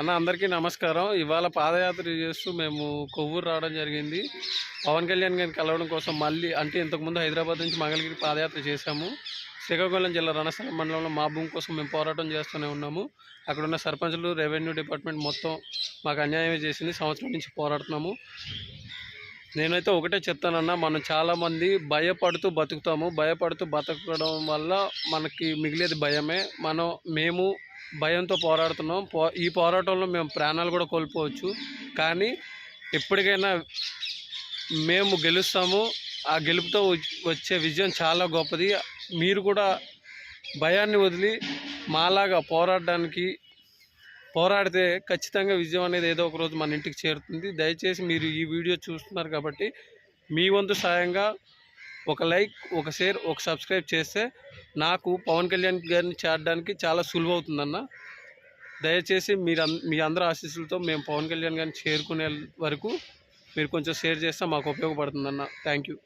అన్న అందరికీ నమస్కారం. ఇవాళ పాదయాత్ర చేస్తూ మేము కొవ్వూరు రావడం జరిగింది. పవన్ కళ్యాణ్ గారిని కలవడం కోసం మళ్ళీ అంటే ఇంతకుముందు హైదరాబాద్ నుంచి మంగళగిరి పాదయాత్ర చేశాము. శ్రీకాకుళం జిల్లా రణస్థలం మండలంలో మా భూమి కోసం మేము పోరాటం చేస్తూనే ఉన్నాము. అక్కడ ఉన్న సర్పంచులు రెవెన్యూ డిపార్ట్మెంట్ మొత్తం మాకు అన్యాయమే చేసింది. సంవత్సరం నుంచి పోరాడుతున్నాము. నేనైతే ఒకటే చెప్తానన్నా మనం చాలామంది భయపడుతూ బతుకుతాము. భయపడుతూ బతకడం వల్ల మనకి మిగిలేది భయమే. మనం మేము భయంతో పోరాడుతున్నాం. పో ఈ పోరాటంలో మేము ప్రాణాలు కూడా కోల్పోవచ్చు. కానీ ఎప్పటికైనా మేము గెలుస్తాము. ఆ గెలుపుతో వచ్చే విజయం చాలా గొప్పది. మీరు కూడా భయాన్ని వదిలి మాలాగా పోరాడడానికి పోరాడితే ఖచ్చితంగా విజయం అనేది ఏదో ఒక రోజు మన ఇంటికి చేరుతుంది. దయచేసి మీరు ఈ వీడియో చూస్తున్నారు కాబట్టి మీ వంతు సాయంగా ఒక లైక్ ఒక షేర్ ఒక సబ్స్క్రైబ్ చేస్తే నాకు పవన్ కళ్యాణ్ గారిని చేరడానికి చాలా సులువు అవుతుందన్న దయచేసి మీరు మీ అందరి ఆశీస్సులతో మేము పవన్ కళ్యాణ్ గారిని చేరుకునే వరకు మీరు కొంచెం షేర్ చేస్తే మాకు ఉపయోగపడుతుందన్న. Thank you